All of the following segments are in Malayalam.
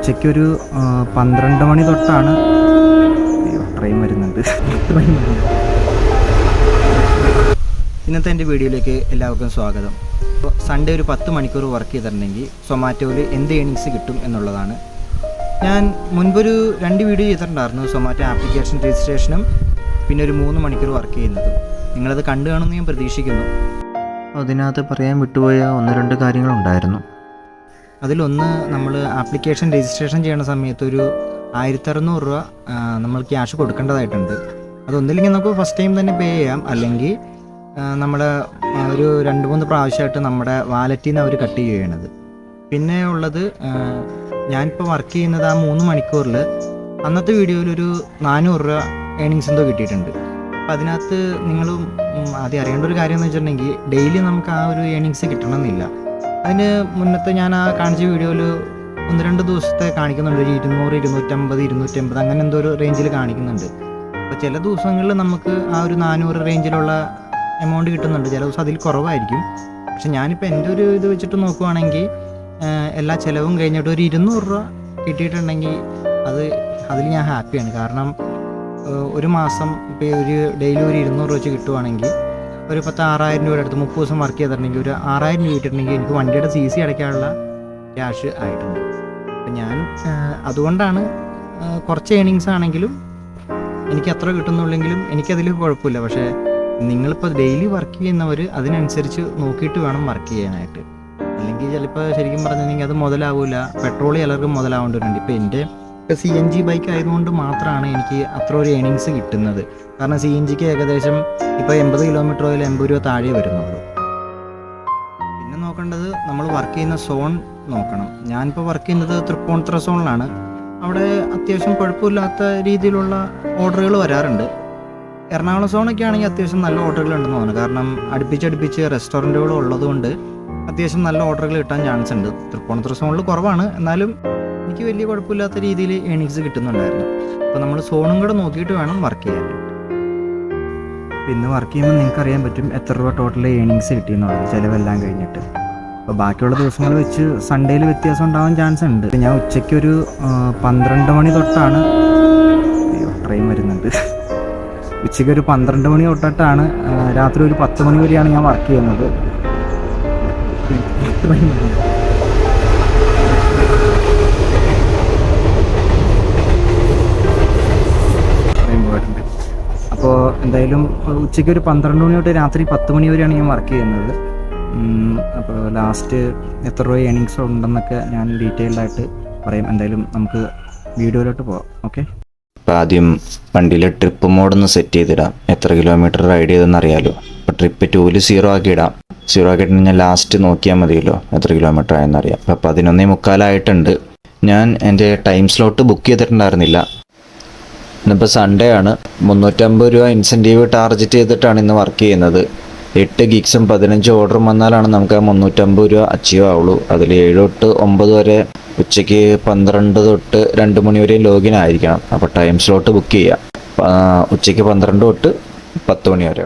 ഉച്ചയ്ക്കൊരു ഒരു പന്ത്രണ്ട് മണി തൊട്ടാണ്. ട്രെയിൻ വരുന്നുണ്ട്. ഇന്നത്തെ എന്റെ വീഡിയോയിലേക്ക് എല്ലാവർക്കും സ്വാഗതം. സൺഡേ ഒരു പത്ത് മണിക്കൂർ വർക്ക് ചെയ്തിട്ടുണ്ടെങ്കിൽ സൊമാറ്റോയിൽ എന്ത് ഏണിങ്സ് കിട്ടും എന്നുള്ളതാണ്. ഞാൻ മുൻപൊരു രണ്ട് വീഡിയോ ചെയ്തിട്ടുണ്ടായിരുന്നു സൊമാറ്റോ ആപ്ലിക്കേഷൻ രജിസ്ട്രേഷനും പിന്നെ ഒരു മൂന്ന് മണിക്കൂർ വർക്ക് ചെയ്യുന്നതും. നിങ്ങളത് കണ്ടു കാണുമെന്ന് ഞാൻ പ്രതീക്ഷിക്കുന്നു. അതിനകത്ത് പറയാൻ വിട്ടുപോയ ഒന്ന് രണ്ട് കാര്യങ്ങളുണ്ടായിരുന്നു. അതിലൊന്ന് നമ്മൾ ആപ്ലിക്കേഷൻ രജിസ്ട്രേഷൻ ചെയ്യുന്ന സമയത്ത് ഒരു ആയിരത്തി അറുന്നൂറ് രൂപ നമ്മൾ ക്യാഷ് കൊടുക്കേണ്ടതായിട്ടുണ്ട്. അതൊന്നില്ലെങ്കിൽ നമുക്ക് ഫസ്റ്റ് ടൈം തന്നെ പേ ചെയ്യാം. അല്ലെങ്കിൽ നമ്മൾ ഒരു രണ്ട് മൂന്ന് പ്രാവശ്യമായിട്ട് നമ്മുടെ വാലറ്റിൽ നിന്ന് അവർ കട്ട് ചെയ്യണത് പിന്നെ ഉള്ളത് ഞാനിപ്പോൾ വർക്ക് ചെയ്യുന്നത് ആ മൂന്ന് മണിക്കൂറിൽ അന്നത്തെ വീഡിയോയിൽ ഒരു നാനൂറ് രൂപ ഏണിങ്സ് എന്തോ കിട്ടിയിട്ടുണ്ട്. അപ്പോൾ അതിനകത്ത് നിങ്ങൾ ആദ്യം അറിയേണ്ട ഒരു കാര്യം എന്ന് വെച്ചിട്ടുണ്ടെങ്കിൽ ഡെയിലി നമുക്ക് ആ ഒരു ഏണിങ്സ് കിട്ടണമെന്നില്ല. അതിന് മുന്നത്തെ ഞാൻ ആ കാണിച്ച വീഡിയോയിൽ ഒന്ന് രണ്ട് ദിവസത്തെ കാണിക്കുന്നുണ്ട്. ഒരു ഇരുന്നൂറ് ഇരുന്നൂറ്റമ്പത് ഇരുന്നൂറ്റമ്പത് അങ്ങനെ എന്തോ ഒരു റേഞ്ചിൽ കാണിക്കുന്നുണ്ട്. അപ്പോൾ ചില ദിവസങ്ങളിൽ നമുക്ക് ആ ഒരു നാനൂറ് റേഞ്ചിലുള്ള എമൗണ്ട് കിട്ടുന്നുണ്ട്. ചില ദിവസം അതിൽ കുറവായിരിക്കും. പക്ഷെ ഞാനിപ്പോൾ എന്റെ ഒരു ഇത് വെച്ചിട്ട് നോക്കുവാണെങ്കിൽ എല്ലാ ചിലവും കഴിഞ്ഞിട്ട് ഒരു ഇരുന്നൂറ് രൂപ കിട്ടിയിട്ടുണ്ടെങ്കിൽ അത് അതിൽ ഞാൻ ഹാപ്പിയാണ് കാരണം ഒരു മാസം ഇപ്പോൾ ഒരു ഡെയിലി ഒരു ഇരുന്നൂറ് വെച്ച് കിട്ടുവാണെങ്കിൽ ഒരു പത്ത് ആറായിരം രൂപയുടെ അടുത്ത് മുപ്പത് ദിവസം വർക്ക് ചെയ്തിട്ടുണ്ടെങ്കിൽ ഒരു ആറായിരം രൂപ ഇട്ടിട്ടുണ്ടെങ്കിൽ എനിക്ക് വണ്ടിയുടെ സി സി അടയ്ക്കാനുള്ള ക്യാഷ് ആയിട്ടുണ്ട്. അപ്പം ഞാൻ അതുകൊണ്ടാണ് കുറച്ച് ഏണിങ്സ് ആണെങ്കിലും എനിക്ക് അത്ര കിട്ടുന്നുള്ളെങ്കിലും എനിക്കതിൽ കുഴപ്പമില്ല. പക്ഷേ നിങ്ങളിപ്പോൾ ഡെയിലി വർക്ക് ചെയ്യുന്നവർ അതിനനുസരിച്ച് നോക്കിയിട്ട് വേണം വർക്ക് ചെയ്യാനായിട്ട്. അല്ലെങ്കിൽ ചിലപ്പോൾ ശരിക്കും പറഞ്ഞിട്ടുണ്ടെങ്കിൽ അത് മുതലാവില്ല പെട്രോൾ ചിലർക്ക് വരുന്നുണ്ട് ഇപ്പോൾ എന്റെ സി എൻ ജി ബൈക്ക് ആയതുകൊണ്ട് മാത്രമാണ് എനിക്ക് അത്ര ഒരു ഏണിങ്സ് കിട്ടുന്നത്. കാരണം സി എൻ ജിക്ക് ഏകദേശം ഇപ്പോൾ എൺപത് കിലോമീറ്റർ ഓയിൽ എൺപത് രൂപ താഴെ വരുന്നുള്ളൂ. പിന്നെ നോക്കേണ്ടത് നമ്മൾ വർക്ക് ചെയ്യുന്ന സോൺ നോക്കണം. ഞാനിപ്പോൾ വർക്ക് ചെയ്യുന്നത് തൃപ്പൂണിത്തുറ സോണിലാണ് അവിടെ അത്യാവശ്യം കുഴപ്പമില്ലാത്ത രീതിയിലുള്ള ഓർഡറുകൾ വരാറുണ്ട്. എറണാകുളം സോണൊക്കെ ആണെങ്കിൽ അത്യാവശ്യം നല്ല ഓർഡറുകൾ ഉണ്ടെന്ന് തോന്നുന്നു. കാരണം അടുപ്പിച്ചടുപ്പിച്ച് റെസ്റ്റോറന്റുകൾ ഉള്ളതുകൊണ്ട് അത്യാവശ്യം നല്ല ഓർഡറുകൾ കിട്ടാൻ ചാൻസ് ഉണ്ട്. തൃപ്പൂണിത്തുറ സോണിൽ കുറവാണ്. എന്നാലും എനിക്ക് വലിയ കുഴപ്പമില്ലാത്ത രീതിയിൽ ഏണിങ്സ് കിട്ടുന്നുണ്ടായിരുന്നു. അപ്പോൾ നമ്മൾ സോണും കൂടെ നോക്കിയിട്ട് വേണം വർക്ക് ചെയ്യാൻ. പിന്നെ വർക്ക് ചെയ്യുമ്പോൾ നിങ്ങൾക്ക് അറിയാൻ പറ്റും എത്ര രൂപ ടോട്ടൽ ഏണിങ്സ് കിട്ടിയെന്നുള്ളത് ചിലവെല്ലാം കഴിഞ്ഞിട്ട്. അപ്പോൾ ബാക്കിയുള്ള ദിവസങ്ങൾ വെച്ച് സൺഡേയിൽ വ്യത്യാസം ഉണ്ടാവാൻ ചാൻസ് ഉണ്ട്. ഞാൻ ഉച്ചയ്ക്ക് ഒരു പന്ത്രണ്ട് മണി തൊട്ടാണ് ട്രെയിൻ വരുന്നുണ്ട്. ഉച്ചയ്ക്ക് ഒരു പന്ത്രണ്ട് മണി തൊട്ടിട്ടാണ് രാത്രി ഒരു പത്ത് മണി വരെയാണ് ഞാൻ വർക്ക് ചെയ്യുന്നത് ട്രെയിൻ വരുന്നുണ്ട്. ട്രെയിൻ പോയിട്ടുണ്ട് അപ്പോൾ എന്തായാലും ഉച്ചയ്ക്ക് ഒരു പന്ത്രണ്ട് മണി തൊട്ട് രാത്രി പത്ത് മണി വരെയാണ് ഞാൻ വർക്ക് ചെയ്യുന്നത്. അപ്പോൾ ലാസ്റ്റ് എത്ര രൂപ ഏണിങ്സ് ഉണ്ടെന്നൊക്കെ ഞാൻ ഡീറ്റെയിൽഡ് ആയിട്ട് പറയും. എന്തായാലും നമുക്ക് വീഡിയോയിലോട്ട് പോവാം. ഓക്കെ അപ്പോൾ ആദ്യം വണ്ടിയിലെ ട്രിപ്പ് മോഡൊന്ന് സെറ്റ് ചെയ്തിടാം. എത്ര കിലോമീറ്റർ റൈഡ് ചെയ്തെന്ന് അറിയാലോ അപ്പോൾ ട്രിപ്പ് ടൂൽ സീറോ ഇടാം. സീറോ ആക്കിയിട്ട് ഞാൻ ലാസ്റ്റ് നോക്കിയാൽ മതിയല്ലോ എത്ര കിലോമീറ്റർ ആയെന്ന് അറിയാം അപ്പോൾ പതിനൊന്നേ മുക്കാലായിട്ടുണ്ട്. ഞാൻ എന്റെ ടൈം സ്ലോട്ട് ബുക്ക് ചെയ്തിട്ടുണ്ടായിരുന്നില്ല. ഇന്നിപ്പോൾ സൺഡേ ആണ്. മുന്നൂറ്റമ്പത് രൂപ ഇൻസെന്റീവ് ടാർജറ്റ് ചെയ്തിട്ടാണ് ഇന്ന് വർക്ക് ചെയ്യുന്നത്. എട്ട് ഗിഗ്സും പതിനഞ്ച് ഓർഡറും വന്നാലാണ് നമുക്ക് ആ മുന്നൂറ്റമ്പത് രൂപ അച്ചീവ് ആവുള്ളൂ. അതിൽ ഏഴ് തൊട്ട് ഒമ്പത് വരെ ഉച്ചയ്ക്ക് പന്ത്രണ്ട് തൊട്ട് രണ്ട് മണി വരെ ലോഗിൻ ആയിരിക്കണം. അപ്പോൾ ടൈം സ്ലോട്ട് ബുക്ക് ചെയ്യാം. ഉച്ചയ്ക്ക് പന്ത്രണ്ട് തൊട്ട് പത്ത് മണി വരെ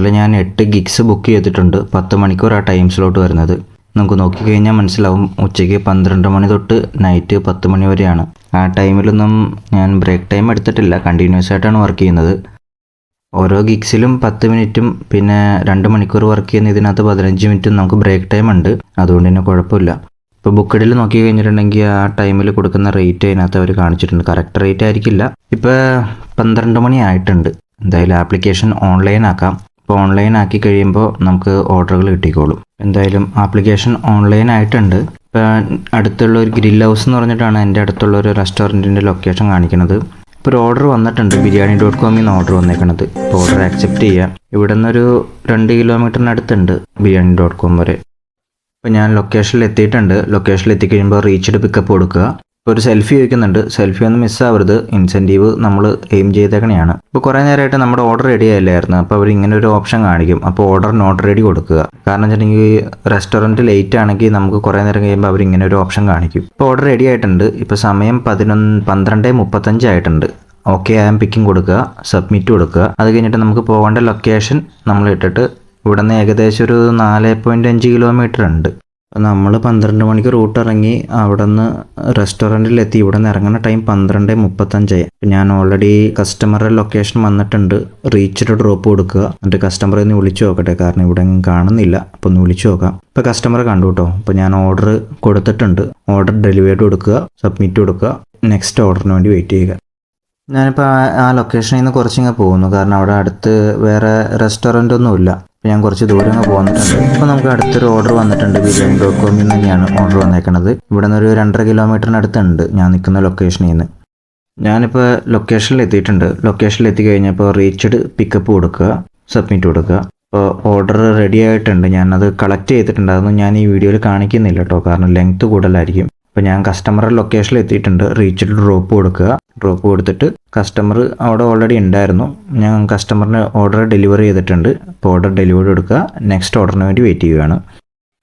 ടോട്ടൽ ഞാൻ എട്ട് ഗിഗ്സ് ബുക്ക് ചെയ്തിട്ടുണ്ട്. പത്ത് മണിക്കൂർ ആ ടൈം സ്ലോട്ട് വരുന്നത്. നമുക്ക് നോക്കിക്കഴിഞ്ഞാൽ മനസ്സിലാവും. ഉച്ചയ്ക്ക് പന്ത്രണ്ട് മണി തൊട്ട് നൈറ്റ് പത്ത് മണി വരെയാണ്. ആ ടൈമിലൊന്നും ഞാൻ ബ്രേക്ക് ടൈം എടുത്തിട്ടില്ല. കണ്ടിന്യൂസ് ആയിട്ടാണ് വർക്ക് ചെയ്യുന്നത്. ഓരോ ഗിഗ്സിലും പത്ത് മിനിറ്റും പിന്നെ രണ്ട് മണിക്കൂർ വർക്ക് ചെയ്യുന്ന ഇതിനകത്ത് പതിനഞ്ച് മിനിറ്റും നമുക്ക് ബ്രേക്ക് ടൈം ഉണ്ട്. അതുകൊണ്ട് തന്നെ കുഴപ്പമില്ല. ഇപ്പോൾ ബുക്കഡിൽ നോക്കി കഴിഞ്ഞിട്ടുണ്ടെങ്കിൽ ആ ടൈമിൽ കൊടുക്കുന്ന റേറ്റ് അതിനകത്ത് അവർ കാണിച്ചിട്ടുണ്ട്. കറക്റ്റ് റേറ്റ് ആയിരിക്കില്ല. ഇപ്പോൾ പന്ത്രണ്ട് മണി ആയിട്ടുണ്ട്. എന്തായാലും ആപ്ലിക്കേഷൻ ഓൺലൈൻ ആക്കാം. ഇപ്പോൾ ഓൺലൈൻ ആക്കി കഴിയുമ്പോൾ നമുക്ക് ഓർഡറുകൾ കിട്ടിക്കോളും. എന്തായാലും ആപ്ലിക്കേഷൻ ഓൺലൈൻ ആയിട്ടുണ്ട്. ഇപ്പോൾ അടുത്തുള്ള ഒരു ഗ്രിൽ ഹൗസ് എന്ന് പറഞ്ഞിട്ടാണ് എന്റെ അടുത്തുള്ള ഒരു റെസ്റ്റോറന്റിന്റെ ലൊക്കേഷൻ കാണിക്കുന്നത്. ഇപ്പോൾ ഒരു ഓർഡർ വന്നിട്ടുണ്ട് ബിരിയാണി ഡോട്ട് കോമിൽ നിന്ന് ഓർഡർ വന്നേക്കണത്. ഇപ്പോൾ ഓർഡർ ആക്സെപ്റ്റ് ചെയ്യാം. ഇവിടെ നിന്നൊരു രണ്ട് കിലോമീറ്ററിനടുത്തുണ്ട് ബിരിയാണി ഡോട്ട് കോം വരെ. ഇപ്പോൾ ഞാൻ ലൊക്കേഷനിൽ എത്തിയിട്ടുണ്ട്. ലൊക്കേഷനിൽ എത്തിക്കഴിയുമ്പോൾ റീച്ച്ഡ് പിക്കപ്പ് കൊടുക്കുക. ഒരു സെൽഫി ചോദിക്കുന്നുണ്ട് സെൽഫി ഒന്നും മിസ്സാവരുത് ഇൻസെന്റീവ് നമ്മൾ എയിം ചെയ്തേക്കണെയാണ്. ഇപ്പോൾ കുറേ നേരമായിട്ട് നമ്മുടെ ഓർഡർ റെഡി ആയില്ലായിരുന്നു. അപ്പോൾ അവർ ഇങ്ങനെ ഒരു ഓപ്ഷൻ കാണിക്കും. അപ്പോൾ ഓർഡർ നോട്ട് റെഡി കൊടുക്കുക. കാരണം വെച്ചിട്ടുണ്ടെങ്കിൽ റെസ്റ്റോറന്റ് ലേറ്റ് ആണെങ്കിൽ നമുക്ക് കുറേ നേരം കഴിയുമ്പോൾ അവർ ഇങ്ങനെ ഒരു ഓപ്ഷൻ കാണിക്കും. ഇപ്പോൾ ഓർഡർ റെഡി ആയിട്ടുണ്ട്. ഇപ്പോൾ സമയം പതിനൊന്ന് പന്ത്രണ്ട് മുപ്പത്തഞ്ച് ആയിട്ടുണ്ട്. ഓക്കെ ആയാൽ പിക്കിംഗ് കൊടുക്കുക. സബ്മിറ്റ് കൊടുക്കുക. അത് കഴിഞ്ഞിട്ട് നമുക്ക് പോകേണ്ട ലൊക്കേഷൻ നമ്മൾ ഇട്ടിട്ട് ഇവിടെ ഏകദേശം ഒരു നാല് പോയിന്റ് അഞ്ച് കിലോമീറ്റർ ഉണ്ട്. നമ്മൾ പന്ത്രണ്ട് മണിക്ക് റൂട്ട് ഇറങ്ങി അവിടെ നിന്ന് റെസ്റ്റോറന്റിലെത്തി ഇവിടെ നിന്ന് ഇറങ്ങുന്ന ടൈം പന്ത്രണ്ട് മുപ്പത്തഞ്ചായി ഞാൻ ഓൾറെഡി കസ്റ്റമറുടെ ലൊക്കേഷൻ വന്നിട്ടുണ്ട്. റീച്ചിട്ട് ഡ്രോപ്പ് കൊടുക്കുക. എന്നിട്ട് കസ്റ്റമറെ ഒന്ന് വിളിച്ചു നോക്കട്ടെ. കാരണം ഇവിടെ എങ്ങും കാണുന്നില്ല. അപ്പോൾ ഒന്ന് വിളിച്ചു നോക്കാം. ഇപ്പോൾ കസ്റ്റമർ കണ്ടു കേട്ടോ അപ്പോൾ ഞാൻ ഓർഡർ കൊടുത്തിട്ടുണ്ട്. ഓർഡർ ഡെലിവേർഡ് കൊടുക്കുക. സബ്മിറ്റ് കൊടുക്കുക. നെക്സ്റ്റ് ഓർഡറിന് വേണ്ടി വെയിറ്റ് ചെയ്യുക. ഞാനിപ്പോൾ ആ- ലൊക്കേഷനിൽ നിന്ന് കുറച്ചിങ്ങനെ പോകുന്നു. കാരണം അവിടെ അടുത്ത് വേറെ റെസ്റ്റോറന്റ് ഒന്നും ഞാൻ കുറച്ച് ദൂരം അങ്ങ് പോന്നിട്ടുണ്ട്. ഇപ്പോൾ നമുക്ക് അടുത്തൊരു ഓർഡർ വന്നിട്ടുണ്ട്. ബിരിയാണി ഡോട്ട് കോമിൽ നിന്ന് തന്നെയാണ് ഓർഡർ വന്നേക്കണത്. ഇവിടെ നിന്ന് ഒരു രണ്ടര കിലോമീറ്ററിനടുത്തുണ്ട് ഞാൻ നിൽക്കുന്ന ലൊക്കേഷനിൽ നിന്ന് ഞാനിപ്പോൾ ലൊക്കേഷനിൽ എത്തിയിട്ടുണ്ട്. ലൊക്കേഷനിൽ എത്തി എത്തിക്കഴിഞ്ഞപ്പോൾ റീച്ച്ഡ് പിക്കപ്പ് കൊടുക്കുക സബ്മിറ്റ് കൊടുക്കുക. ഇപ്പോൾ ഓർഡർ റെഡി ആയിട്ടുണ്ട്. ഞാനത് കളക്ട് ചെയ്തിട്ടുണ്ട് അതൊന്നും ഞാൻ ഈ വീഡിയോയിൽ കാണിക്കുന്നില്ല കേട്ടോ കാരണം ലെങ്ത്ത് കൂടുതലായിരിക്കും. അപ്പോൾ ഞാൻ കസ്റ്റമറുടെ ലൊക്കേഷനിൽ എത്തിയിട്ടുണ്ട്. റീച്ചിൽ ഡ്രോപ്പ് കൊടുക്കുക. ഡ്രോപ്പ് കൊടുത്തിട്ട് കസ്റ്റമർ അവിടെ ഓൾറെഡി ഉണ്ടായിരുന്നു. ഞാൻ കസ്റ്റമറിന് ഓർഡർ ഡെലിവറി ചെയ്തിട്ടുണ്ട്. അപ്പോൾ ഓർഡർ ഡെലിവറി കൊടുക്കുക. നെക്സ്റ്റ് ഓർഡറിന് വേണ്ടി വെയിറ്റ് ചെയ്യുകയാണ്.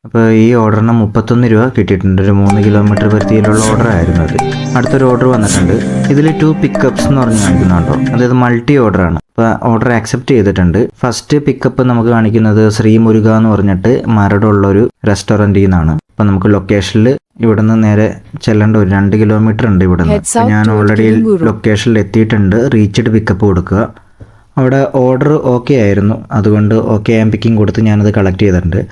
അപ്പോൾ ഈ ഓർഡറിന് മുപ്പത്തൊന്ന് രൂപ കിട്ടിയിട്ടുണ്ട്. ഒരു മൂന്ന് കിലോമീറ്റർ പരിധിയിലുള്ള ഓർഡർ ആയിരുന്നു അത്. അടുത്തൊരു ഓർഡർ വന്നിട്ടുണ്ട്. ഇതിൽ ടു പിക്കപ്സ് എന്ന് പറഞ്ഞ് കാണിക്കുന്നുണ്ടോ അതായത് മൾട്ടി ഓർഡറാണ് അപ്പോൾ ഓർഡർ ആക്സെപ്റ്റ് ചെയ്തിട്ടുണ്ട്. ഫസ്റ്റ് പിക്കപ്പ് നമുക്ക് കാണിക്കുന്നത് ശ്രീമുരുക എന്ന് പറഞ്ഞിട്ട് മരടുള്ള ഒരു റെസ്റ്റോറന്റിൽ നിന്നാണ്. അപ്പോൾ നമുക്ക് ലൊക്കേഷനിൽ ഇവിടെ നിന്ന് നേരെ ചെല്ലേണ്ട ഒരു രണ്ട് കിലോമീറ്റർ ഉണ്ട് ഇവിടെ Head നിന്ന് south ഞാൻ ഓൾറെഡി ലൊക്കേഷനിൽ എത്തിയിട്ടുണ്ട്. റീച്ച്ഡ് പിക്കപ്പ് കൊടുക്കുക. അവിടെ ഓർഡർ ഓക്കെ ആയിരുന്നു. അതുകൊണ്ട് ഓക്കെ ആയ പിക്കിംഗ് കൊടുത്ത് ഞാനത് കളക്ട് ചെയ്തിട്ടുണ്ട്.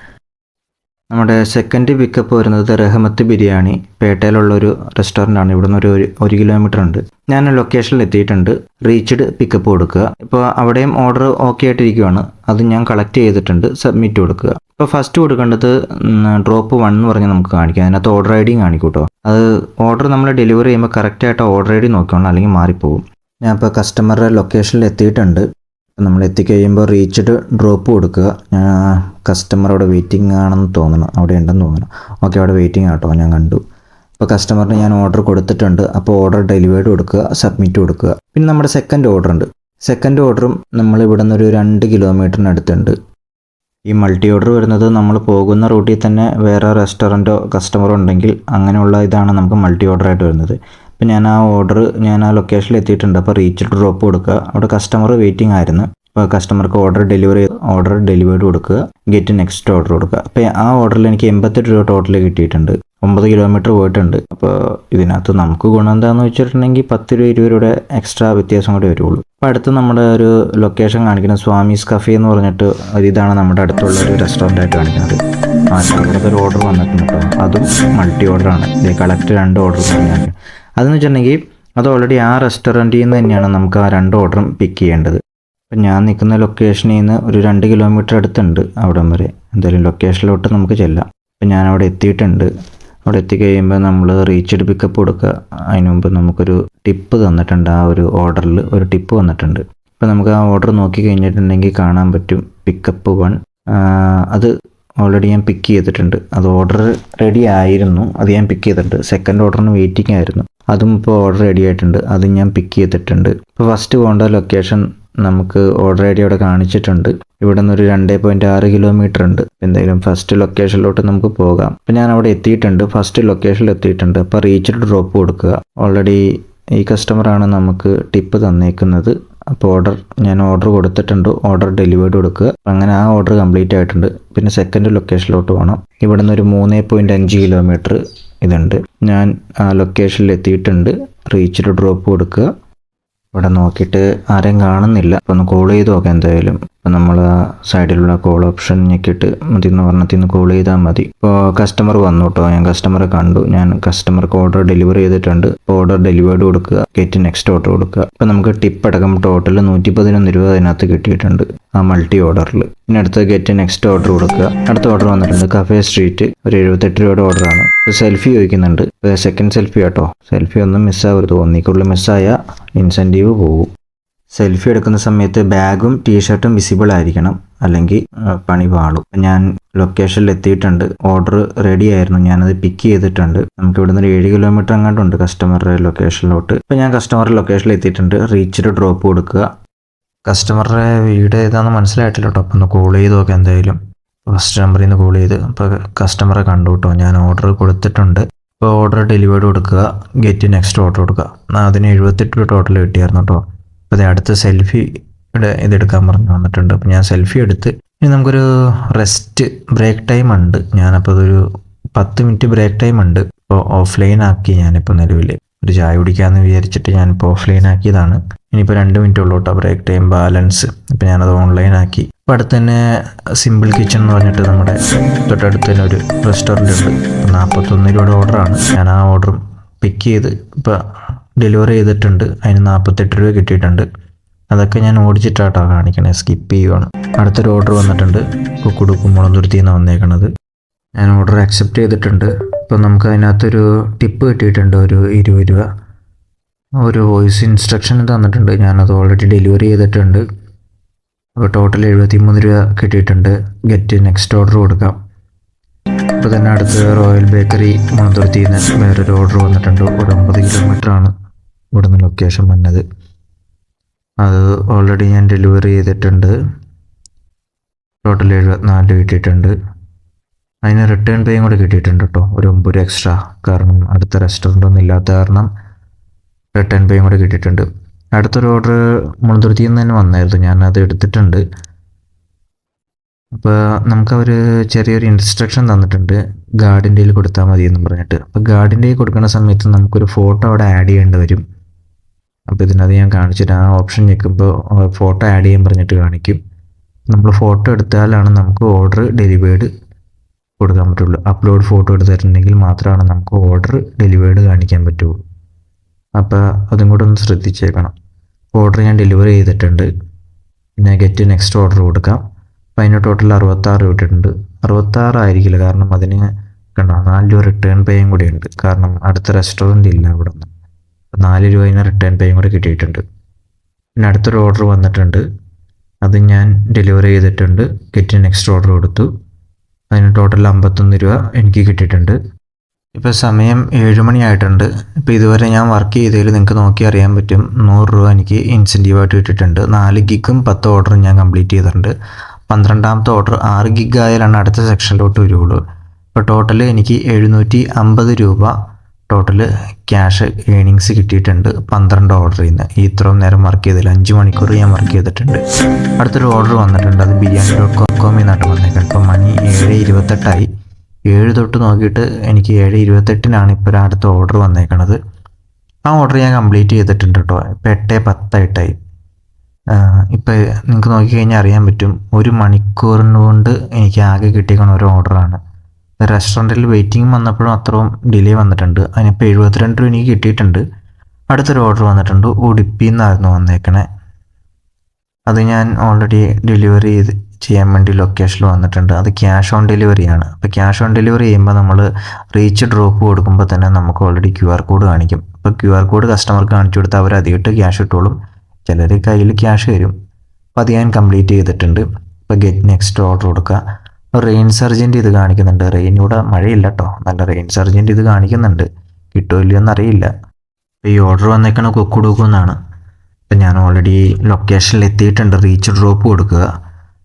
നമ്മുടെ സെക്കൻഡ് പിക്കപ്പ് വരുന്നത് റഹമത്ത് ബിരിയാണി പേട്ടയിലുള്ള ഒരു റെസ്റ്റോറന്റ് ആണ്. ഇവിടുന്ന് ഒരു ഒരു- ഒരു കിലോമീറ്റർ ഉണ്ട്. ഞാൻ ലൊക്കേഷനിൽ എത്തിയിട്ടുണ്ട്. റീച്ച്ഡ് പിക്കപ്പ് കൊടുക്കുക. ഇപ്പോൾ അവിടെയും ഓർഡർ ഓക്കെ ആയിട്ടിരിക്കുകയാണ് അത് ഞാൻ കളക്ട് ചെയ്തിട്ടുണ്ട്. സബ്മിറ്റ് കൊടുക്കുക. ഇപ്പോൾ ഫസ്റ്റ് കൊടുക്കേണ്ടത് ഡ്രോപ്പ് വൺ എന്ന് പറഞ്ഞ് നമുക്ക് കാണിക്കാം. അതിനകത്ത് ഓർഡർ ഐ ഡിയും കാണിക്കും കേട്ടോ അത് ഓർഡർ നമ്മൾ ഡെലിവറി ചെയ്യുമ്പോൾ കറക്റ്റായിട്ട് ഓർഡർ ഐ ഡി നോക്കണം അല്ലെങ്കിൽ മാറിപ്പോകും ഞാൻ ഇപ്പോൾ കസ്റ്റമറുടെ ലൊക്കേഷനിൽ എത്തിയിട്ടുണ്ട്. നമ്മൾ എത്തിക്കഴിയുമ്പോൾ റീച്ച്ഡ് ഡ്രോപ്പ് കൊടുക്കുക. ഞാൻ കസ്റ്റമർ അവിടെ വെയിറ്റിംഗ് ആണെന്ന് തോന്നണം. അവിടെ ഉണ്ടെന്ന് തോന്നണം. ഓക്കെ അവിടെ വെയിറ്റിംഗ് ആട്ടോ ഞാൻ കണ്ടു. അപ്പോൾ കസ്റ്റമറിന് ഞാൻ ഓർഡർ കൊടുത്തിട്ടുണ്ട്. അപ്പോൾ ഓർഡർ ഡെലിവേർഡ് കൊടുക്കുക സബ്മിറ്റ് കൊടുക്കുക. പിന്നെ നമ്മുടെ സെക്കൻഡ് ഓർഡർ ഉണ്ട്. സെക്കൻഡ് ഓർഡറും നമ്മൾ ഇവിടെ നിന്ന് ഒരു രണ്ട് കിലോമീറ്ററിനടുത്തുണ്ട് ഈ മൾട്ടി ഓർഡർ വരുന്നത് നമ്മൾ പോകുന്ന റൂട്ടിൽ തന്നെ വേറെ റെസ്റ്റോറന്റോ കസ്റ്റമറോ ഉണ്ടെങ്കിൽ അങ്ങനെയുള്ള ഇതാണ് നമുക്ക് മൾട്ടി ഓർഡർ ആയിട്ട് വരുന്നത്. അപ്പോൾ ഞാൻ ആ ഓർഡർ ഞാൻ ആ ലൊക്കേഷനിൽ എത്തിയിട്ടുണ്ട്. അപ്പോൾ റീച്ച് ഡ്രോപ്പ് കൊടുക്കുക. അവിടെ കസ്റ്റമർ വെയിറ്റിംഗ് ആയിരുന്നു. അപ്പോൾ കസ്റ്റമർക്ക് ഓർഡർ ഡെലിവറി ഓർഡർ ഡെലിവേർഡ് കൊടുക്കുക. ഗെറ്റ് നെക്സ്റ്റ് ഓർഡർ കൊടുക്കുക. അപ്പോൾ ആ ഓർഡറിൽ എനിക്ക് എൺപത്തെട്ട് രൂപ ടോട്ടൽ കിട്ടിയിട്ടുണ്ട്. ഒമ്പത് കിലോമീറ്റർ പോയിട്ടുണ്ട്. അപ്പോൾ ഇതിനകത്ത് നമുക്ക് ഗുണം എന്താണെന്ന് വെച്ചിട്ടുണ്ടെങ്കിൽ പത്ത് രൂപ ഇരുപത് രൂപയുടെ എക്സ്ട്രാ വ്യത്യാസം കൂടെ വരുള്ളൂ. അപ്പോൾ അടുത്ത് നമ്മുടെ ഒരു ലൊക്കേഷൻ കാണിക്കുന്ന സ്വാമീസ് കഫേ എന്ന് പറഞ്ഞിട്ട് ഇതാണ് നമ്മുടെ അടുത്തുള്ള ഒരു റെസ്റ്റോറന്റ് ആയിട്ട് കാണിക്കുന്നത്. ആ അവിടെ ഒരു ഓർഡർ വന്നിട്ടുണ്ട് കേട്ടോ. അതും മൾട്ടി ഓർഡറാണ് ഇത് കളക്ട് രണ്ട് ഓർഡർ അതെന്ന് വെച്ചിട്ടുണ്ടെങ്കിൽ അത് ഓൾറെഡി ആ റെസ്റ്റോറന്റിൽ നിന്ന് തന്നെയാണ് നമുക്ക് ആ രണ്ട് ഓർഡറും പിക്ക് ചെയ്യേണ്ടത്. അപ്പം ഞാൻ നിൽക്കുന്ന ലൊക്കേഷനിൽ നിന്ന് ഒരു രണ്ട് കിലോമീറ്റർ അടുത്തുണ്ട് അവിടം വരെ. എന്തായാലും ലൊക്കേഷനിലോട്ട് നമുക്ക് ചെല്ലാം. അപ്പം ഞാൻ അവിടെ എത്തിയിട്ടുണ്ട്. അവിടെ എത്തിക്കഴിയുമ്പോൾ നമ്മൾ റീച്ച്ഡ് പിക്കപ്പ് കൊടുക്കുക അതിന് മുമ്പ് നമുക്കൊരു ടിപ്പ് തന്നിട്ടുണ്ട്. ആ ഒരു ഓർഡറിൽ ഒരു ടിപ്പ് വന്നിട്ടുണ്ട്. അപ്പോൾ നമുക്ക് ആ ഓർഡർ നോക്കി കഴിഞ്ഞിട്ടുണ്ടെങ്കിൽ കാണാൻ പറ്റും. പിക്കപ്പ് വൺ അത് ഓൾറെഡി ഞാൻ പിക്ക് ചെയ്തിട്ടുണ്ട്. അത് ഓർഡർ റെഡി ആയിരുന്നു. അത് ഞാൻ പിക്ക് ചെയ്തിട്ടുണ്ട്. സെക്കൻഡ് ഓർഡറിന് വെയിറ്റിംഗ് ആയിരുന്നു. അതും ഇപ്പോൾ ഓർഡർ റെഡി ആയിട്ടുണ്ട്. അതും ഞാൻ പിക്ക് ചെയ്തിട്ടുണ്ട്. ഇപ്പോൾ ഫസ്റ്റ് പോകേണ്ട ലൊക്കേഷൻ നമുക്ക് ഓർഡർ ഐ ഡി അവിടെ കാണിച്ചിട്ടുണ്ട്. ഇവിടെ നിന്ന് ഒരു രണ്ട് പോയിന്റ് ആറ് കിലോമീറ്റർ ഉണ്ട്. എന്തായാലും ഫസ്റ്റ് ലൊക്കേഷനിലോട്ട് നമുക്ക് പോകാം. അപ്പം ഞാൻ അവിടെ എത്തിയിട്ടുണ്ട് ഫസ്റ്റ് ലൊക്കേഷനിൽ എത്തിയിട്ടുണ്ട്. അപ്പോൾ റീച്ചഡ് ഡ്രോപ്പ് കൊടുക്കുക. ഓൾറെഡി ഈ കസ്റ്റമറാണ് നമുക്ക് ടിപ്പ് തന്നേക്കുന്നത്. അപ്പോൾ ഓർഡർ ഞാൻ ഓർഡർ കൊടുത്തിട്ടുണ്ട്. ഓർഡർ ഡെലിവേർഡ് കൊടുക്കുക. അങ്ങനെ ആ ഓർഡർ കംപ്ലീറ്റ് ആയിട്ടുണ്ട്. പിന്നെ സെക്കൻഡ് ലൊക്കേഷനിലോട്ട് പോകണം ഇവിടെ നിന്ന് ഒരു മൂന്ന് പോയിന്റ് അഞ്ച് കിലോമീറ്റർ ഇതുണ്ട്. ഞാൻ ആ ലൊക്കേഷനിൽ എത്തിയിട്ടുണ്ട്. റീച്ചിൽ ഡ്രോപ്പ് കൊടുക്കുക. ഇവിടെ നോക്കിയിട്ട് ആരെയും കാണുന്നില്ല. ഒന്ന് കോൾ ചെയ്ത് നോക്കാം എന്തായാലും. അപ്പോൾ നമ്മൾ ആ സൈഡിലുള്ള കോൾ ഓപ്ഷൻ ഞെക്കിയിട്ട് മതി എന്ന് പറഞ്ഞത്തിൽ നിന്ന് കോൾ ചെയ്താൽ മതി. ഇപ്പോൾ കസ്റ്റമർ വന്നു കേട്ടോ ഞാൻ കസ്റ്റമറെ കണ്ടു. ഞാൻ കസ്റ്റമർക്ക് ഓർഡർ ഡെലിവറി ചെയ്തിട്ടുണ്ട്. ഓർഡർ ഡെലിവേർഡ് കൊടുക്കുക. ഗെറ്റ് നെക്സ്റ്റ് ഓർഡർ കൊടുക്കുക. അപ്പോൾ നമുക്ക് ടിപ്പ് അടക്കം ടോട്ടൽ നൂറ്റി പതിനൊന്ന് രൂപ അതിനകത്ത് കിട്ടിയിട്ടുണ്ട് ആ മൾട്ടി ഓർഡറിൽ പിന്നെ അടുത്ത ഗെറ്റ് നെക്സ്റ്റ് ഓർഡർ കൊടുക്കുക. അടുത്ത ഓർഡർ വന്നിട്ടുണ്ട്. കഫേ സ്ട്രീറ്റ് ഒരു എഴുപത്തെട്ട് രൂപയുടെ ഓർഡറാണ് സെൽഫി ചോദിക്കുന്നുണ്ട്. സെക്കൻഡ് സെൽഫി കേട്ടോ സെൽഫി ഒന്നും മിസ്സാവരുത് ഒന്നിക്കുള്ളിൽ മിസ്സായ ഇൻസെന്റീവ് പോകും. സെൽഫി എടുക്കുന്ന സമയത്ത് ബാഗും ടീഷർട്ടും വിസിബിൾ ആയിരിക്കണം. അല്ലെങ്കിൽ പണി പാളും. ഞാൻ ലൊക്കേഷനിൽ എത്തിയിട്ടുണ്ട്. ഓർഡർ റെഡി ആയിരുന്നു. ഞാനത് പിക്ക് ചെയ്തിട്ടുണ്ട്. നമുക്ക് ഇവിടുന്ന് ഒരു ഏഴ് കിലോമീറ്റർ അങ്ങോട്ടുണ്ട് കസ്റ്റമറുടെ ലൊക്കേഷനിലോട്ട് ഇപ്പം ഞാൻ കസ്റ്റമറുടെ ലൊക്കേഷനിൽ എത്തിയിട്ടുണ്ട്. റീച്ചിട്ട് ഡ്രോപ്പ് കൊടുക്കുക. കസ്റ്റമറുടെ വീട് ഏതാണെന്ന് മനസ്സിലായിട്ടില്ല കേട്ടോ. അപ്പം ഒന്ന് കോൾ ചെയ്ത് നോക്കാം എന്തായാലും. ഫസ്റ്റ് നമ്പറിൽ നിന്ന് കോൾ ചെയ്ത്. അപ്പോൾ കസ്റ്റമറെ കണ്ടു കേട്ടോ. ഞാൻ ഓർഡർ കൊടുത്തിട്ടുണ്ട്. ഇപ്പോൾ ഓർഡർ ഡെലിവേർഡ് കൊടുക്കുക. ഗെറ്റ് നെക്സ്റ്റ് ഓർഡർ കൊടുക്കുക. അതിന് എഴുപത്തെട്ട് ടോട്ടൽ കിട്ടിയായിരുന്നു കേട്ടോ. അപ്പോൾ ഇത് അടുത്ത സെൽഫിയുടെ ഇതെടുക്കാൻ പറഞ്ഞു വന്നിട്ടുണ്ട്. അപ്പോൾ ഞാൻ സെൽഫി എടുത്ത് ഇനി നമുക്കൊരു റെസ്റ്റ് ബ്രേക്ക് ടൈം ഉണ്ട്. ഞാനപ്പോൾ അതൊരു പത്ത് മിനിറ്റ് ബ്രേക്ക് ടൈം ഉണ്ട്. ഇപ്പോൾ ഓഫ്ലൈൻ ആക്കി ഞാനിപ്പോൾ നിലവിൽ ഒരു ചായ കുടിക്കാമെന്ന് വിചാരിച്ചിട്ട് ഞാനിപ്പോൾ ഓഫ്ലൈൻ ആക്കിയതാണ്. ഇനിയിപ്പോൾ രണ്ട് മിനിറ്റ് ഉള്ളൂ കേട്ടോ ബ്രേക്ക് ടൈം ബാലൻസ് ഇപ്പോൾ ഞാനത് ഓൺലൈൻ ആക്കി. ഇപ്പോൾ അടുത്ത് തന്നെ സിമ്പിൾ കിച്ചൺ എന്ന് പറഞ്ഞിട്ട് നമ്മുടെ തൊട്ടടുത്ത് തന്നെ ഒരു റെസ്റ്റോറന്റ് ഉണ്ട്. നാൽപ്പത്തൊന്ന് രൂപയുടെ ഓർഡറാണ് ഞാൻ ആ ഓർഡറും പിക്ക് ചെയ്ത് ഇപ്പോൾ ഡെലിവറി ചെയ്തിട്ടുണ്ട്. അതിന് നാൽപ്പത്തെട്ട് രൂപ കിട്ടിയിട്ടുണ്ട്. അതൊക്കെ ഞാൻ ഓടിച്ചിട്ടാട്ടോ കാണിക്കണേ. സ്കിപ്പ് ചെയ്യുവാണ്. അടുത്തൊരു ഓർഡർ വന്നിട്ടുണ്ട്. കുക്കുടുക്കും മുളന്തുരുത്തി എന്നാണ് വന്നേക്കണത്. ഞാൻ ഓർഡർ അക്സെപ്റ്റ് ചെയ്തിട്ടുണ്ട്. ഇപ്പം നമുക്ക് അതിനകത്തൊരു ടിപ്പ് കിട്ടിയിട്ടുണ്ട്. ഒരു ഇരുപത് രൂപ. ഒരു വോയിസ് ഇൻസ്ട്രക്ഷൻ തന്നിട്ടുണ്ട്. ഞാനത് ഓൾറെഡി ഡെലിവറി ചെയ്തിട്ടുണ്ട്. അപ്പോൾ ടോട്ടൽ എഴുപത്തി മൂന്ന് രൂപ കിട്ടിയിട്ടുണ്ട്. ഗെറ്റ് നെക്സ്റ്റ് ഓർഡർ കൊടുക്കാം. ഇപ്പോൾ തന്നെ അടുത്ത് റോയൽ ബേക്കറി മുളന്തുരുത്തിയിൽ നിന്ന് വേറൊരു ഓർഡർ വന്നിട്ടുണ്ട്. ഒരു ഒമ്പത് കിലോമീറ്റർ ഇവിടുന്ന് ലൊക്കേഷൻ വന്നത്. അത് ഓൾറെഡി ഞാൻ ഡെലിവറി ചെയ്തിട്ടുണ്ട്. ടോട്ടൽ എഴുപത്തിനാല് കിട്ടിയിട്ടുണ്ട്. അതിന് റിട്ടേൺ പേയും കൂടെ കിട്ടിയിട്ടുണ്ട് കേട്ടോ ഒരു ഒമ്പത് എക്സ്ട്രാ കാരണം അടുത്ത റെസ്റ്റോറന്റ് ഒന്നും ഇല്ലാത്ത കാരണം റിട്ടേൺ പേയും കൂടെ കിട്ടിയിട്ടുണ്ട്. അടുത്തൊരു ഓർഡർ മുളന്തുരുത്തിയിൽ നിന്ന് തന്നെ വന്നായിരുന്നു. ഞാൻ അത് എടുത്തിട്ടുണ്ട്. അപ്പോൾ നമുക്ക് അവർ ചെറിയൊരു ഇൻസ്ട്രക്ഷൻ തന്നിട്ടുണ്ട്. ഗാർഡിന്റെ കൊടുത്താൽ മതി എന്ന് പറഞ്ഞിട്ട്. അപ്പോൾ ഗാർഡിന്റെ കൊടുക്കുന്ന സമയത്ത് നമുക്കൊരു ഫോട്ടോ അവിടെ ആഡ് ചെയ്യേണ്ടി വരും. അപ്പോൾ ഇതിനകത്ത് ഞാൻ കാണിച്ചിട്ട് ആ ഓപ്ഷൻ ഞെക്കുമ്പോൾ ഫോട്ടോ ആഡ് ചെയ്യാൻ പറഞ്ഞിട്ട് കാണിക്കും. നമ്മൾ ഫോട്ടോ എടുത്താലാണ് നമുക്ക് ഓർഡർ ഡെലിവേർഡ് കൊടുക്കാൻ പറ്റുള്ളൂ. അപ്ലോഡ് ഫോട്ടോ എടുത്തിട്ടുണ്ടെങ്കിൽ മാത്രമാണ് നമുക്ക് ഓർഡർ ഡെലിവേർഡ് കാണിക്കാൻ പറ്റുള്ളൂ അപ്പോൾ അതും കൂടെ ഒന്ന് ശ്രദ്ധിച്ചേക്കണം. ഓർഡർ ഞാൻ ഡെലിവറി ചെയ്തിട്ടുണ്ട്. പിന്നെ ഗെറ്റ് നെക്സ്റ്റ് ഓർഡർ കൊടുക്കാം. അപ്പോൾ അതിന് ടോട്ടൽ അറുപത്താറ് രൂപ അറുപത്താറ് ആയിരിക്കില്ല കാരണം അതിന് കണ്ടോ നാല് രൂപ റിട്ടേൺ പേയും കൂടി ഉണ്ട്. കാരണം അടുത്ത റെസ്റ്റോറന്റ് ഇല്ല അവിടെ നിന്ന്. നാല് രൂപ അതിന് റിട്ടേൺ പേയും കൂടി കിട്ടിയിട്ടുണ്ട്. പിന്നെ അടുത്തൊരു ഓർഡർ വന്നിട്ടുണ്ട്. അത് ഞാൻ ഡെലിവറി ചെയ്തിട്ടുണ്ട്. ഗെറ്റ് നെക്സ്റ്റ് ഓർഡർ കൊടുത്തു. അതിന് ടോട്ടൽ അമ്പത്തൊന്ന് രൂപ എനിക്ക് കിട്ടിയിട്ടുണ്ട്. ഇപ്പോൾ സമയം ഏഴ് മണിയായിട്ടുണ്ട് ഇപ്പോൾ ഇതുവരെ ഞാൻ വർക്ക് ചെയ്തതിൽ നിങ്ങൾക്ക് നോക്കി അറിയാൻ പറ്റും. നൂറ് രൂപ എനിക്ക് ഇൻസെന്റീവായിട്ട് കിട്ടിയിട്ടുണ്ട് നാല് ഗിഗും പത്ത് ഓർഡറും ഞാൻ കംപ്ലീറ്റ് ചെയ്തിട്ടുണ്ട്. പന്ത്രണ്ടാമത്തെ ഓർഡർ ആറ് ഗിഗ് ആയാലാണ് അടുത്ത സെക്ഷനിലോട്ട് വരികയുള്ളൂ ഇപ്പോൾ ടോട്ടൽ എനിക്ക് എഴുന്നൂറ്റി അമ്പത് രൂപ ടോട്ടൽ ക്യാഷ് ഏണിങ്സ് കിട്ടിയിട്ടുണ്ട് പന്ത്രണ്ട് ഓർഡറിൽ നിന്ന്. ഈ ഇത്രയും നേരം വർക്ക് ചെയ്തില്ല അഞ്ച് മണിക്കൂർ ഞാൻ വർക്ക് ചെയ്തിട്ടുണ്ട്. അടുത്തൊരു ഓർഡർ വന്നിട്ടുണ്ട് അത് ബിരിയാണി ഡോട്ട് കോം കോമിൽ നിന്നാണ് വന്നേക്കാം ഇപ്പം മണി ഏഴ് ഇരുപത്തെട്ടായി. ഏഴ് തൊട്ട് നോക്കിയിട്ട് എനിക്ക് ഏഴ് ഇരുപത്തെട്ടിനാണ് ഇപ്പോൾ അടുത്ത ഓർഡർ വന്നേക്കണത്. ആ ഓർഡർ ഞാൻ കംപ്ലീറ്റ് ചെയ്തിട്ടുണ്ട് കേട്ടോ. ഇപ്പോൾ എട്ട് പത്തായിട്ടായി. ഇപ്പം നിങ്ങൾക്ക് നോക്കിക്കഴിഞ്ഞാൽ അറിയാൻ പറ്റും ഒരു മണിക്കൂറിന് കൊണ്ട് എനിക്ക് ആകെ കിട്ടിയേക്കണ ഒരു ഓർഡറാണ്. റെസ്റ്റോറന്റിൽ വെയിറ്റിംഗ് വന്നപ്പോഴും അത്രയും ഡിലേ വന്നിട്ടുണ്ട്. അതിനിപ്പോൾ എഴുപത്തിരണ്ട് രൂപ എനിക്ക് കിട്ടിയിട്ടുണ്ട്. അടുത്തൊരു ഓർഡർ വന്നിട്ടുണ്ട്. ഉടുപ്പിയിൽ നിന്നായിരുന്നു വന്നേക്കണേ. അത് ഞാൻ ഓൾറെഡി ഡെലിവറി ചെയ്ത് ചെയ്യാൻ വേണ്ടി ലൊക്കേഷനിൽ വന്നിട്ടുണ്ട്. അത് ക്യാഷ് ഓൺ ഡെലിവറിയാണ് അപ്പോൾ ക്യാഷ് ഓൺ ഡെലിവറി ചെയ്യുമ്പോൾ നമ്മൾ റീച്ച് ഡ്രോപ്പ് കൊടുക്കുമ്പോൾ തന്നെ നമുക്ക് ഓൾറെഡി ക്യു ആർ കോഡ് കാണിക്കും. അപ്പോൾ ക്യു ആർ കോഡ് കസ്റ്റമർക്ക് കാണിച്ചു കൊടുത്താൽ അവർ അധികമായിട്ട് ക്യാഷ് ഇട്ടോളും. ചിലർ കയ്യിൽ ക്യാഷ് തരും അപ്പോൾ അത് ഞാൻ കംപ്ലീറ്റ് ചെയ്തിട്ടുണ്ട്. ഇപ്പോൾ ഗെറ്റ് നെക്സ്റ്റ് ഓർഡർ കൊടുക്കുക. റെയിൻ സർജന്റ് ഇത് കാണിക്കുന്നുണ്ട്. റെയിൻ ഇവിടെ മഴയില്ല കേട്ടോ നല്ല റെയിൻ സർജന്റ് ഇത് കാണിക്കുന്നുണ്ട്. കിട്ടുമോ ഇല്ലയോ എന്നറിയില്ല. അപ്പോൾ ഈ ഓർഡർ വന്നേക്കണ കൊക്കുടുക്കുമെന്നാണ് ഇപ്പം ഞാൻ ഓൾറെഡി ലൊക്കേഷനിൽ എത്തിയിട്ടുണ്ട്. റീച്ച് ഡ്രോപ്പ് കൊടുക്കുക.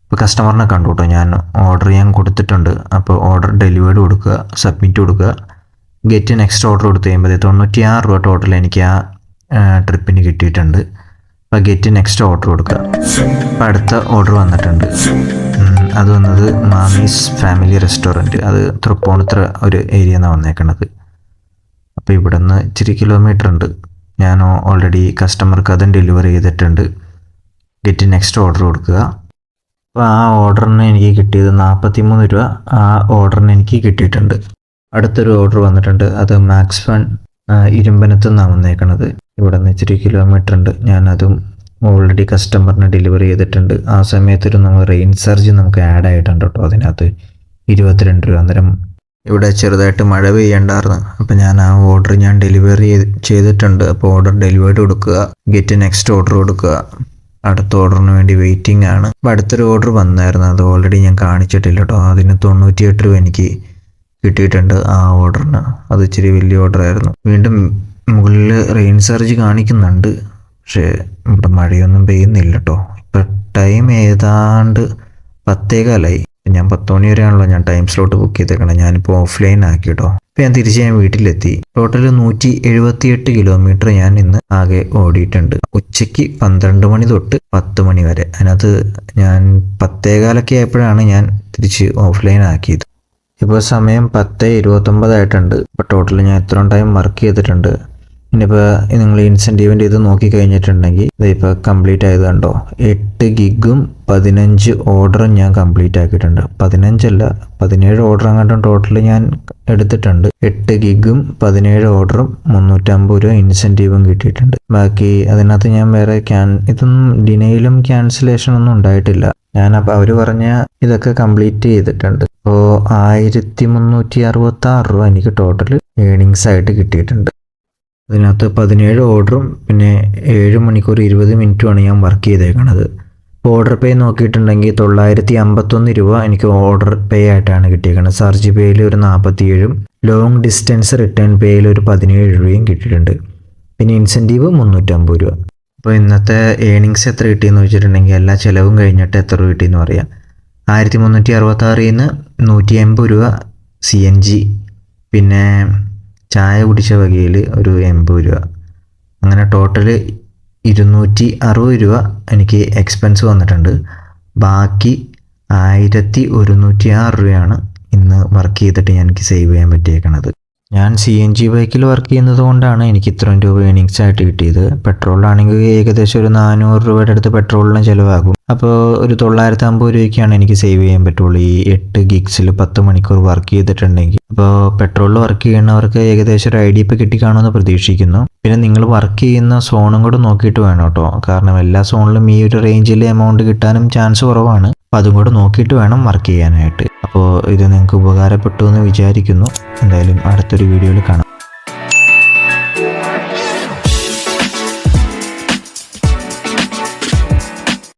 ഇപ്പോൾ കസ്റ്റമറിനെ കണ്ടു കേട്ടോ ഞാൻ ഓർഡർ ചെയ്യാൻ കൊടുത്തിട്ടുണ്ട്. അപ്പോൾ ഓർഡർ ഡെലിവേർഡ് കൊടുക്കുക. സബ്മിറ്റ് കൊടുക്കുക. ഗെറ്റ് നെക്സ്റ്റ് ഓർഡർ കൊടുത്തു കഴിയുമ്പോഴത്തേക്ക് തൊണ്ണൂറ്റി ആറ് രൂപ ടോട്ടൽ എനിക്ക് ആ ട്രിപ്പിന് കിട്ടിയിട്ടുണ്ട്. ഗെറ്റ് നെക്സ്റ്റ് ഓർഡർ കൊടുക്കുക. അപ്പോൾ അടുത്ത ഓർഡർ വന്നിട്ടുണ്ട്. അത് വന്നത് മാമീസ് ഫാമിലി റെസ്റ്റോറന്റ് അത് തൃപ്പൂണിത്ര ഒരു ഏരിയ എന്നാണ് വന്നേക്കണത്. അപ്പോൾ ഇവിടെ നിന്ന് ഇച്ചിരി കിലോമീറ്റർ ഉണ്ട്. ഞാൻ ഓൾറെഡി കസ്റ്റമർക്ക് അതും ഡെലിവറി ചെയ്തിട്ടുണ്ട്. ഗെറ്റ് നെക്സ്റ്റ് ഓർഡർ കൊടുക്കുക. അപ്പോൾ ആ ഓർഡറിന് എനിക്ക് കിട്ടിയത് നാൽപ്പത്തി മൂന്ന് രൂപ. ആ ഓർഡറിന് എനിക്ക് കിട്ടിയിട്ടുണ്ട്. അടുത്തൊരു ഓർഡർ വന്നിട്ടുണ്ട്. അത് മാക്സ് ഫൺ ഇരുമ്പനത്ത് നിന്നാണ് വന്നേക്കണത്. ഇവിടെ നിന്ന് ഇച്ചിരി കിലോമീറ്റർ ഉണ്ട്. ഞാനതും ഓൾറെഡി കസ്റ്റമറിന് ഡെലിവറി ചെയ്തിട്ടുണ്ട്. ആ സമയത്തൊരു നമ്മൾ റെയിൻ സർജ് നമുക്ക് ആഡ് ആയിട്ടുണ്ട് കേട്ടോ. അതിനകത്ത് ഇരുപത്തിരണ്ട് രൂപ അന്നേരം ഇവിടെ ചെറുതായിട്ട് മഴ പെയ്യണ്ടായിരുന്നു. അപ്പം ഞാൻ ആ ഓർഡർ ഞാൻ ഡെലിവറി ചെയ്തിട്ടുണ്ട്. അപ്പോൾ ഓർഡർ ഡെലിവേർഡ് കൊടുക്കുക. ഗെറ്റ് നെക്സ്റ്റ് ഓർഡർ കൊടുക്കുക. അടുത്ത ഓർഡറിന് വേണ്ടി വെയിറ്റിംഗ് ആണ്. അപ്പോൾ അടുത്തൊരു ഓർഡർ വന്നായിരുന്നു. അത് ഓൾറെഡി ഞാൻ കാണിച്ചിട്ടില്ല കേട്ടോ. അതിന് തൊണ്ണൂറ്റിയെട്ട് രൂപ എനിക്ക് കിട്ടിയിട്ടുണ്ട് ആ ഓർഡറിന് അത് ഇച്ചിരി വലിയ ഓർഡർ ആയിരുന്നു. വീണ്ടും മുകളിൽ റെയിൻ സർജ് കാണിക്കുന്നുണ്ട്. പക്ഷേ ഇവിടെ മഴയൊന്നും പെയ്യുന്നില്ല കേട്ടോ ഇപ്പം ടൈം ഏതാണ്ട് പത്തേകാലായി. ഞാൻ പത്ത് മണി വരെയാണല്ലോ ഞാൻ ടൈം സ്ലോട്ട് ബുക്ക് ചെയ്തേക്കണം. ഞാനിപ്പോൾ ഓഫ്ലൈൻ ആക്കി കേട്ടോ ഇപ്പം ഞാൻ തിരിച്ച് ഞാൻ വീട്ടിലെത്തി. ടോട്ടൽ നൂറ്റി എഴുപത്തിയെട്ട് കിലോമീറ്റർ ഞാൻ ഇന്ന് ആകെ ഓടിയിട്ടുണ്ട്. ഉച്ചയ്ക്ക് പന്ത്രണ്ട് മണി തൊട്ട് പത്ത് മണി വരെ. അതിനകത്ത് ഞാൻ പത്തേകാലൊക്കെ ആയപ്പോഴാണ് ഞാൻ തിരിച്ച് ഓഫ്ലൈൻ ആക്കിയത്. ഇപ്പോൾ സമയം പത്ത് ഇരുപത്തൊമ്പതായിട്ടുണ്ട്. ഇപ്പോൾ ടോട്ടൽ ഞാൻ എത്ര ടൈം വർക്ക് ചെയ്തിട്ടുണ്ട്. ഇനിയിപ്പോൾ നിങ്ങൾ ഇൻസെന്റീവിന്റെ ഇത് നോക്കിക്കഴിഞ്ഞിട്ടുണ്ടെങ്കിൽ ഇതിപ്പോൾ കംപ്ലീറ്റ് ആയത് കണ്ടോ? എട്ട് ഗിഗും പതിനഞ്ച് ഓർഡറും ഞാൻ കംപ്ലീറ്റ് ആക്കിയിട്ടുണ്ട്. പതിനഞ്ചല്ല പതിനേഴ് ഓർഡർ അങ്ങോട്ടും ടോട്ടൽ ഞാൻ എടുത്തിട്ടുണ്ട്. എട്ട് ഗിഗും പതിനേഴ് ഓർഡറും മുന്നൂറ്റമ്പത് രൂപ ഇൻസെന്റീവും കിട്ടിയിട്ടുണ്ട്. ബാക്കി അതിനകത്ത് ഞാൻ വേറെ ക്യാൻ ഇതൊന്നും ഡിനയിലും ക്യാൻസലേഷൻ ഒന്നും ഉണ്ടായിട്ടില്ല. ഞാൻ അപ്പോൾ അവർ പറഞ്ഞ ഇതൊക്കെ കംപ്ലീറ്റ് ചെയ്തിട്ടുണ്ട്. അപ്പോൾ ആയിരത്തി മുന്നൂറ്റി അറുപത്തി ആറ് രൂപ എനിക്ക് ടോട്ടൽ ഏണിങ്സ് ആയിട്ട് കിട്ടിയിട്ടുണ്ട്. അതിനകത്ത് പതിനേഴ് ഓർഡറും പിന്നെ ഏഴ് മണിക്കൂർ ഇരുപത് മിനിറ്റുമാണ് ഞാൻ വർക്ക് ചെയ്തേക്കണത്. ഇപ്പോൾ ഓർഡർ പേ നോക്കിയിട്ടുണ്ടെങ്കിൽ തൊള്ളായിരത്തി അമ്പത്തൊന്ന് രൂപ എനിക്ക് ഓർഡർ പേ ആയിട്ടാണ് കിട്ടിയേക്കുന്നത് സർജ് പേയിൽ ഒരു നാൽപ്പത്തിയേഴും ലോങ് ഡിസ്റ്റൻസ് റിട്ടേൺ പേയിൽ ഒരു പതിനേഴ് രൂപയും കിട്ടിയിട്ടുണ്ട്. പിന്നെ ഇൻസെന്റീവ് മുന്നൂറ്റമ്പത് രൂപ. അപ്പോൾ ഇന്നത്തെ ഏണിങ്സ് എത്ര കിട്ടിയെന്ന് വെച്ചിട്ടുണ്ടെങ്കിൽ എല്ലാ ചിലവും കഴിഞ്ഞിട്ട് എത്ര രൂപ കിട്ടിയെന്ന് പറയാം. ആയിരത്തി മുന്നൂറ്റി അറുപത്താറിൽ നിന്ന് നൂറ്റി എൺപത് രൂപ സി എൻ ജി പിന്നെ ചായ കുടിച്ച വകയിൽ ഒരു എൺപത് രൂപ. അങ്ങനെ ടോട്ടൽ ഇരുന്നൂറ്റി അറുപത് രൂപ എനിക്ക് എക്സ്പെൻസ് വന്നിട്ടുണ്ട്. ബാക്കി ആയിരത്തി ഒരുന്നൂറ്റി ആറ് രൂപയാണ് ഇന്ന് വർക്ക് ചെയ്തിട്ട് എനിക്ക് സേവ് ചെയ്യാൻ പറ്റിയേക്കണത്. ഞാൻ സി എൻ ജി ബൈക്കിൽ വർക്ക് ചെയ്യുന്നത് കൊണ്ടാണ് എനിക്ക് ഇത്രയും രൂപ ഏണിങ്സ് ആയിട്ട് കിട്ടിയത്. പെട്രോളിലാണെങ്കിൽ ഏകദേശം ഒരു നാനൂറ് രൂപയുടെ അടുത്ത് പെട്രോളിന് ചിലവാകും. അപ്പോൾ ഒരു തൊള്ളായിരത്തി അമ്പത് രൂപയ്ക്കാണ് എനിക്ക് സേവ് ചെയ്യാൻ പറ്റുള്ളൂ. ഈ എട്ട് ഗിഗ്സിൽ പത്ത് മണിക്കൂർ വർക്ക് ചെയ്തിട്ടുണ്ടെങ്കിൽ. അപ്പോൾ പെട്രോളിൽ വർക്ക് ചെയ്യുന്നവർക്ക് ഏകദേശം ഒരു ഐ ഡി ഇപ്പോൾ കിട്ടിക്കാണുമെന്ന് പ്രതീക്ഷിക്കുന്നു. പിന്നെ നിങ്ങൾ വർക്ക് ചെയ്യുന്ന സോണും കൂടെ നോക്കിയിട്ട് വേണം കേട്ടോ. കാരണം എല്ലാ സോണിലും ഈ ഒരു റേഞ്ചിൽ എമൗണ്ട് കിട്ടാനും ചാൻസ് കുറവാണ്. അപ്പോൾ അതും കൂടെ നോക്കിയിട്ട് വേണം വർക്ക് ചെയ്യാനായിട്ട്. അപ്പോൾ ഇത് നിങ്ങൾക്ക് ഉപകാരപ്പെട്ടു എന്ന് വിചാരിക്കുന്നു. എന്തായാലും അടുത്തൊരു വീഡിയോയിൽ കാണാം.